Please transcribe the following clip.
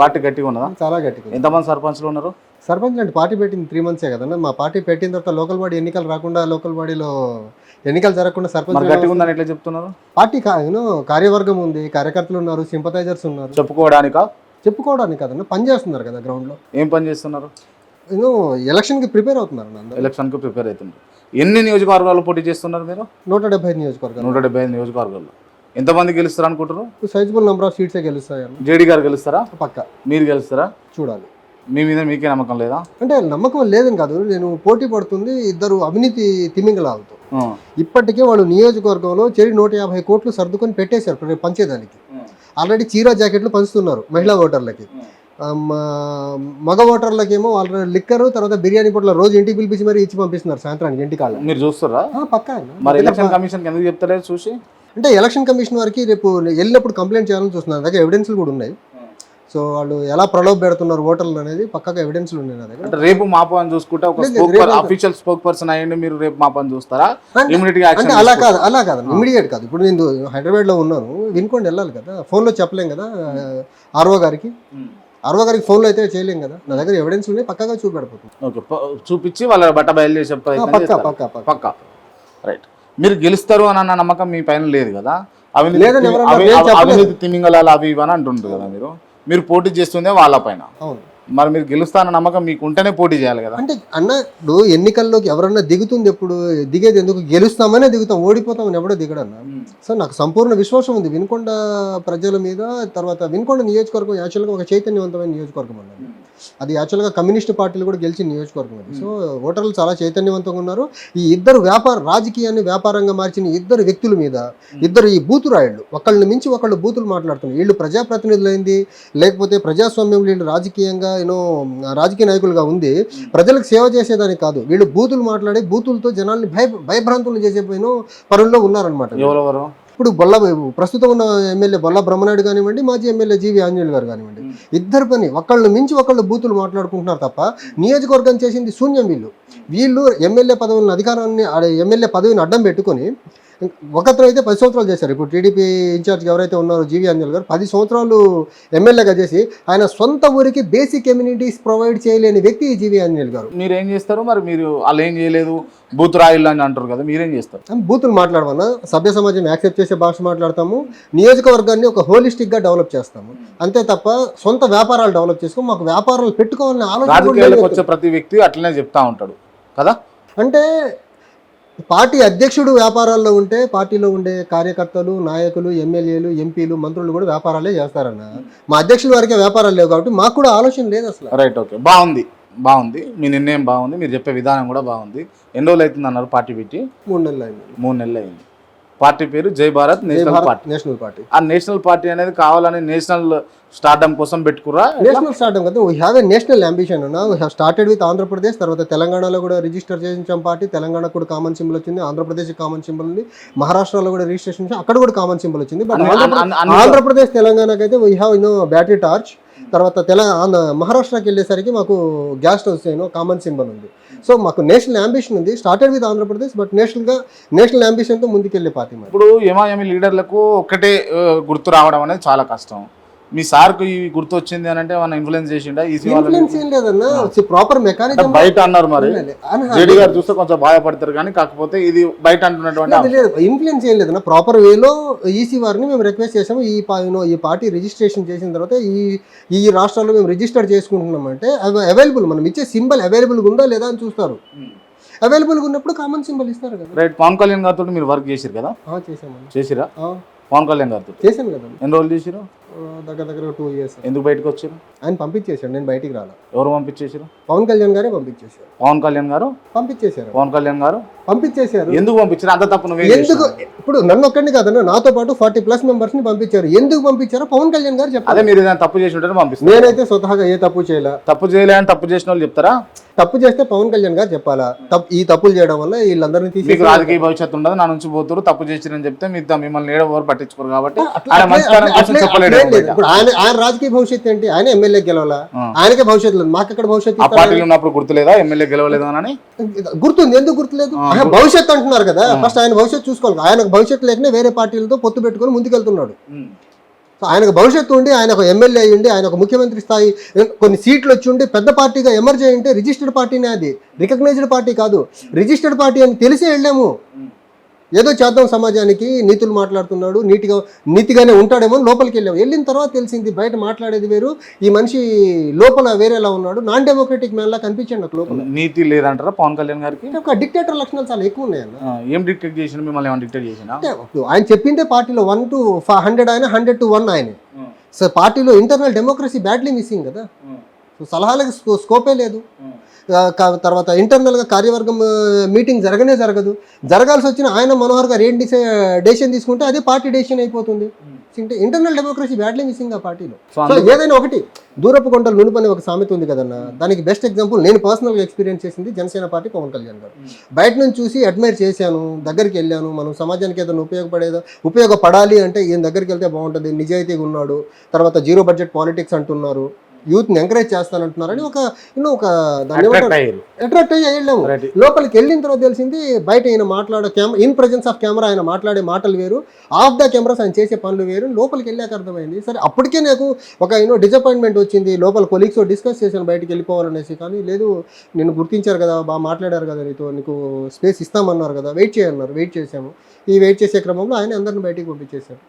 Party గట్టిగా ఉన్నదా? చాలా గట్టిగా. ఎంతమంది సర్పంచ్లు ఉన్నారు? సర్పంచ్ అంటే పార్టీ పెట్టింది త్రీ మంత్సే కదన్నా మా పార్టీ పెట్టిన తర్వాత లోకల్ బాడీ ఎన్నికలు రాకుండా లోకల్ బాడీలో ఎన్నికలు జరగకుండా సర్పంచ్ గట్టిగా ఉందని ఎట్లా చెప్తున్నారు? పార్టీ కార్యవర్గం ఉంది కార్యకర్తలు ఉన్నారు సింపతైజర్స్ ఉన్నారు. చెప్పుకోవడానికా? చెప్పుకోవడానికి కదన్నా పని చేస్తున్నారు కదా గ్రౌండ్లో. ఏం పని చేస్తున్నారు? యూనో ఎలక్షన్కి ప్రిపేర్ అవుతున్నారు. ఎలక్షన్కి ప్రిపేర్ అవుతున్నారు. ఎన్ని నియోజకవర్గాలు పోటీ చేస్తున్నారు మీరు? నూట డెబ్బై ఐదు నియోజకవర్గాలు నూట డెబ్బై ఐదు నియోజకవర్గాల్లో. ఎంతమంది గెలుస్తారు అనుకుంటారు సైజబుల్ నెంబర్ ఆఫ్ సీట్సే గెలుస్తాయి జేడీ గారు గెలుస్తారా? పక్క. మీరు గెలుస్తారా? చూడాలి. మీ మీద మీకే నమ్మకం లేదా? అంటే నమ్మకం లేదని కాదు. నేను పోటీ పడుతుంది ఇద్దరు అవినీతి తిమింగలాలతో. ఇప్పటికే వాళ్ళు నియోజకవర్గంలో చెరి నూట యాభై కోట్లు సర్దుకొని పెట్టేశారు పంచేదానికి. ఆల్రెడీ చీరా జాకెట్లు పంచుతున్నారు మహిళా ఓటర్లకి. మగ ఓటర్లకేమో వాళ్ళ లిక్కర్ తర్వాత బిర్యానీ పొట్ల రోజు ఇంటికి పిలిపించి మరి ఇచ్చి పంపిస్తున్నారు సాయంత్రానికి ఇంటికి వాళ్ళ మీరు చూస్తారా? పక్కా. మరి ఎలక్షన్ కమిషన్ ఎందుకు చెప్తలేదు చూసి? అంటే ఎలక్షన్ కమిషన్ వారికి రేపు వెళ్ళినప్పుడు కంప్లైంట్ చేయాలని చూస్తున్నారు దగ్గర ఎవిడెన్స్లు కూడా ఉన్నాయి. సో వాళ్ళు ఎలా ప్రలోభ పెడుతున్నారు ఓటర్లు అనేది పక్కగా ఎవిడెన్స్లు ఉన్నాయి నా దగ్గర. అంటే రేపు మాపు అని చూసుకుంటే ఒక అఫీషియల్ స్పోక్ పర్సన్ అయ్యండి మీరు రేపు మాపు అని చూస్తారా ఇమీడియట్గా అంటే అలా కాదు అలా కాదు ఇమీడియట్ కాదు. ఇప్పుడు నేను హైదరాబాద్లో ఉన్నాను వినుకోండి వెళ్ళాలి కదా. ఫోన్లో చెప్పలేం కదా ఆర్ఓ గారికి. ఆర్ఓ గారికి ఫోన్లో అయితే చేయలేం కదా. నా దగ్గర ఎవిడెన్స్ ఉన్నాయి పక్కగా చూపెడపోతుంది ఓకే చూపించి వాళ్ళ బట్ట బయలు చేసే. పక్క పక్క పక్కా. రైట్ మీరు గెలుస్తారు అని అన్న నమ్మకం మీ పైన లేదు కదా. అవినీతి తిమింగళాలు అవి ఇవి అని అంటుంటారు కదా మీరు. మీరు పోటీ చేస్తుందే వాళ్ళ పైన. అవును. మరి మీరు గెలుస్తారన్న నమ్మకం మీకు ఉంటేనే పోటీ చేయాలి కదా. అంటే అన్న ఇప్పుడు ఎన్నికల్లోకి ఎవరన్నా దిగుతుంది ఎప్పుడు దిగేది ఎందుకు? గెలుస్తామనే దిగుతాం ఓడిపోతామని ఎవడో దిగడన్నా. సో నాకు సంపూర్ణ విశ్వాసం ఉంది. వినుకొండ ప్రజల మీద తర్వాత వినుకొండ నియోజకవర్గం యాక్చువల్గా ఒక చైతన్యవంతమైన నియోజకవర్గం అన్నది. అది యాక్చువల్గా కమ్యూనిస్ట్ పార్టీలు కూడా గెలిచిన నియోజకవర్గం అది. సో ఓటర్లు చాలా చైతన్యవంతంగా ఉన్నారు. ఈ ఇద్దరు వ్యాపార రాజకీయాన్ని వ్యాపారంగా మార్చిన ఇద్దరు వ్యక్తుల మీద ఇద్దరు ఈ బూతు రాయుళ్ళు ఒకళ్ళని మించి ఒకళ్ళు బూతులు మాట్లాడుతున్నారు. వీళ్ళు ప్రజాప్రతినిధులైంది లేకపోతే ప్రజాస్వామ్యం వీళ్ళు రాజకీయంగా యూనో రాజకీయ నాయకులుగా ఉంది. ప్రజలకు సేవ చేసేదానికి కాదు. వీళ్ళు బూతులు మాట్లాడి బూతులతో జనాల్ని భయ భయభ్రాంతులు చేసే పోయిన పనుల్లో ఉన్నారనమాట ఎవరెవరు? ఇప్పుడు బొల్ల ప్రస్తుతం ఉన్న ఎమ్మెల్యే బొల్ల బ్రహ్మనాయుడు కానివ్వండి మాజీ ఎమ్మెల్యే జీవి ఆంజనేయులు గారు కానివ్వండి. ఇద్దరు పని ఒకళ్ళు మించి ఒకళ్ళు బూతులు మాట్లాడుకుంటున్నారు తప్ప నియోజకవర్గం చేసింది శూన్యం వీళ్ళు. వీళ్ళు ఎమ్మెల్యే పదవులను అధికారాన్ని ఎమ్మెల్యే పదవిని అడ్డం పెట్టుకొని ఒకతను అయితే పది సంవత్సరాలు చేశారు. ఇప్పుడు టీడీపీ ఇన్ఛార్జ్ ఎవరైతే ఉన్నారో జీవి ఆంజనేయులు గారు పది సంవత్సరాలు ఎమ్మెల్యేగా చేసి ఆయన సొంత ఊరికి బేసిక్ కమ్యూనిటీస్ ప్రొవైడ్ చేయలేని వ్యక్తి జీవి ఆంజనేయులు గారు. మీరు ఏం చేస్తారు? మరి మీరు వాళ్ళు ఏం చేయలేదు? బూత్ రాయిల్ అని అంటారు కదా మీరేం చేస్తారు? బూతులు మాట్లాడమన్నా సభ్య సమాజం యాక్సెప్ట్ చేసే భాష మాట్లాడతాము నియోజకవర్గాన్ని ఒక హోలిస్టిక్గా డెవలప్ చేస్తాము. అంతే తప్ప సొంత వ్యాపారాలు డెవలప్ చేసుకో మాకు వ్యాపారాలు పెట్టుకోవాలని ఆలోచన ప్రతి వ్యక్తి అట్లనే చెప్తా ఉంటాడు కదా? అంటే పార్టీ అధ్యక్షుడు వ్యాపారాల్లో ఉంటే పార్టీలో ఉండే కార్యకర్తలు నాయకులు ఎమ్మెల్యేలు ఎంపీలు మంత్రులు కూడా వ్యాపారాలే చేస్తారన్న. మా అధ్యక్షుల వారికే వ్యాపారాలు లేవు కాబట్టి మాకు కూడా ఆలోచన లేదు అసలు. రైట్ ఓకే బాగుంది. బాగుంది. మీ నిర్ణయం బాగుంది. మీరు చెప్పే విధానం కూడా బాగుంది. ఎన్ని రోజులు అవుతుంది అన్నారు పార్టీ పెట్టి? మూడు నెలలు అయింది. మూడు నెలలు అయింది. పార్టీ పేరు Jai Bharat national party. National party. ఆ నేషనల్ పార్టీ అనేది కావాలని నేషనల్ స్టార్డమ్ కోసం పెట్టుకురా నేషనల్ స్టార్ట్ కదా we have a national ambition అన్న. We have started with Andhra Pradesh తర్వాత తెలంగాణలో కూడా రిజిస్టర్ చేయించాం పార్టీ. తెలంగాణ కూడా కామన్ సింబల్ వచ్చింది ఆంధ్రప్రదేశ్ కామన్ సింబల్ ఉంది. మహారాష్ట్రలో కూడా రిజిస్ట్రేషన్ అక్కడ కూడా కామన్ సింబల్ వచ్చింది. బట్ ఆంధ్రప్రదేశ్ అన్ని- అన్ని- ఆంధ్రప్రదేశ్ తెలంగాణకి అయితే we have you know battery torch తర్వాత తెలంగాణ మహారాష్ట్రకి వెళ్ళేసరికి మాకు gas stoves you know common symbol ఉంది. సో మాకు నేషనల్ అంబిషన్ ఉంది. స్టార్టెడ్ విత్ ఆంధ్రప్రదేశ్ బట్ నేషనల్గా నేషనల్ అంబిషన్తో ముందుకెళ్ళే పార్టీ మరి ఇప్పుడు ఏమాయమి లీడర్లకు ఒక్కటే గుర్తు రావడం అనేది చాలా కష్టం. మీ సార్కు ఈ గుర్తు వచ్చింది అని అంటే మన ఇన్ఫ్లుయెన్స్ చేసిండా? ఇన్ఫ్లుయెన్స్ ఏం లేదన్నా. ప్రాపర్ అంటే మెకానిజం బయట అన్నారు మరి. జేడీ గారు చూస్తే కొంచెం బాధపడతారు కానీ కాకపోతే ఇది బయట అంటున్నటువంటి లేదు ఇన్ఫ్లుయెన్స్ ఏం లేదన్న. ప్రాపర్ వేలో ఈసీ వారిని మేము రిక్వెస్ట్ చేసాము ఈ ఈ పార్టీ రిజిస్ట్రేషన్ చేసిన తర్వాత ఈ ఈ రాష్ట్రాల్లో మేము రిజిస్టర్ చేసుకుంటున్నాం అంటే అవి అవైలబుల్ మనం ఇచ్చే సింబల్ అవైలబుల్గా ఉందా లేదా అని చూస్తారు. అవైలబుల్గా ఉన్నప్పుడు కామన్ సింబల్ ఇస్తారు కదా. రైట్. పవన్ కళ్యాణ్ గారితో మీరు వర్క్ చేసిరు కదా? ఆ, చేసామన్న చేసిరా పవన్ కళ్యాణ్ గారితో చేశాను కదా ఎన్ని రోజులు చేసిరు దగ్గర దగ్గర టూ ఇయర్స్ ఎందుకు బయటకు వచ్చారు? ఆయన పంపించేశాడు నేను బయటికి రాలా. ఎవరు పంపించేసారు పవన్ కళ్యాణ్ గారే పంపించేశారు. పవన్ కళ్యాణ్ గారు? పంపించేశారు. పవన్ కళ్యాణ్ గారు? పంపించేశారు. ఎందుకు పంపించారు? అంత తప్పు నువ్వే ఎందుకు? ఇప్పుడు నన్ను ఒక్కడిని కాదన్న నాతో పాటు ఫార్టీ ప్లస్ మెంబర్స్ని పంపించారు. ఎందుకు పంపించారో పవన్ కళ్యాణ్ గారు చెప్పారు. అదే మీరు ఏదైనా తప్పు చేసి ఉంటే పంపిస్తారు. నేనైతే స్వతహాగా ఏ తప్పు చేయలే. తప్పు చేయలే అని తప్పు చేసిన వాళ్ళు చెప్తారా? తప్పు చేస్తే పవన్ కళ్యాణ్ గారు చెప్పాలా? తప్పు ఈ తప్పులు చేయడం వల్ల వీళ్ళందరినీ మీకు తీసి రాజకీయ భవిష్యత్తు ఉండదు నా నుంచి పోతురు తప్పు చేసిరని చెప్తే మీరు మిమ్మల్ని ఏడో ఎవరు పట్టించుకోరు కాబట్టి లేదు. ఇప్పుడు ఆయన ఆయన రాజకీయ భవిష్యత్తు ఏంటి? ఆయన ఎమ్మెల్యే గెలవాలా. ఆయనకే భవిష్యత్తు లేదు. మాకు ఎక్కడ భవిష్యత్తు? పార్టీలో ఉన్నప్పుడు గుర్తులేదా? ఎమ్మెల్యే గెలవలేదు అని? గుర్తుంది. ఎందుకు గుర్తులేదు? భవిష్యత్తు అంటున్నారు కదా. ఫస్ట్ ఆయన భవిష్యత్తు చూసుకోవాలి. ఆయన భవిష్యత్తు లేకనే వేరే పార్టీలతో పొత్తు పెట్టుకొని ముందుకెళ్తున్నాడు. సో ఆయనకు భవిష్యత్తు ఉండి ఆయన ఒక ఎమ్మెల్యే ఉండి ఆయన ఒక ముఖ్యమంత్రి స్థాయి కొన్ని సీట్లు వచ్చి ఉండి పెద్ద పార్టీగా ఎమర్జ్ అయ్యి ఉంటే రిజిస్టర్డ్ పార్టీనే అది. రికగ్నైజ్డ్ పార్టీ కాదు. రిజిస్టర్డ్ పార్టీ అని తెలిసే వెళ్ళాము. ఏదో చేద్దాం సమాజానికి నీతులు మాట్లాడుతున్నాడు నీటిగా నీతిగానే ఉంటాడేమో లోపలికి వెళ్ళాము వెళ్ళిన తర్వాత తెలిసింది బయట మాట్లాడేది వేరు. ఈ మనిషి లోపల వేరేలా ఉన్నాడు. నాన్ డెమోక్రటిక్ మ్యాన్ లా కనిపించండి నాకు లోపల. నీతి లేదంటారా పవన్ కళ్యాణ్ గారికి? ఒక డిక్టేటర్ లక్షణాలు చాలా ఎక్కువ ఉన్నాయన్న ఆ, ఏం డిక్టేట్ చేసిన మిమ్మల్ని ఏమైనా డిక్టేట్ చేసినా ఆయన చెప్పిందే పార్టీలో వన్ టు హండ్రెడ్ ఆయన హండ్రెడ్ టు వన్ ఆయన. సో పార్టీలో ఇంటర్నల్ డెమోక్రసీ బ్యాడ్లీ మిస్సింగ్ కదా. సో సలహాలకు స్కో- స్కోపే లేదు. తర్వాత ఇంటర్నల్గా కార్యవర్గం మీటింగ్ జరగనే జరగదు. జరగాల్సి వచ్చిన ఆయన మనోహర్ గారు ఏం డిసై డెసిషన్ తీసుకుంటే అదే పార్టీ డెసిషన్ అయిపోతుంది. ఇంటర్నల్ డెమోక్రసీ బ్యాడ్లీ మిస్సింగ్ ఆ పార్టీలో. సో ఏదైనా ఒకటి దూరపు కొండలు నునుపని ఒక సామెత ఉంది కదన్న దానికి బెస్ట్ ఎగ్జాంపుల్ నేను పర్సనల్గా ఎక్స్పీరియన్స్ చేసింది జనసేన పార్టీ పవన్ కళ్యాణ్ గారు. బయట నుంచి చూసి అడ్మైర్ చేశాను దగ్గరికి వెళ్ళాను మనం సమాజానికి ఏదైనా ఉపయోగపడేదో ఉపయోగపడాలి అంటే ఈయన దగ్గరికి వెళ్తే బాగుంటుంది నిజాయితీగా ఉన్నాడు తర్వాత జీరో బడ్జెట్ పాలిటిక్స్ అంటున్నారు. యూత్ని ఎంకరేజ్ చేస్తానంటున్నారని ఒక యూనో ఒక దాన్ని అట్రాక్ట్ అయ్యి వెళ్ళాము. లోపలికి వెళ్ళిన తర్వాత తెలిసింది బయట ఈయన మాట్లాడే camera in presence of camera ఆయన మాట్లాడే మాటలు వేరు. ఆఫ్ ద కెమెరాస్ ఆయన చేసే పనులు వేరు. లోపలికి వెళ్ళాక అర్థమైంది. సరే అప్పటికే నాకు ఒక యూనో డిసప్పాయింట్మెంట్ వచ్చింది. లోపల కొలీగ్స్ డిస్కస్ చేశాను బయటికి వెళ్ళిపోవాలనేసి. కానీ లేదు నేను గుర్తించారు కదా బాగా మాట్లాడారు కదా నీతో నీకు స్పేస్ ఇస్తామన్నారు కదా వెయిట్ చేయన్నారు వెయిట్ చేశాము. ఈ వెయిట్ చేసే క్రమంలో ఆయన అందరిని బయటికి పంపించేశారు.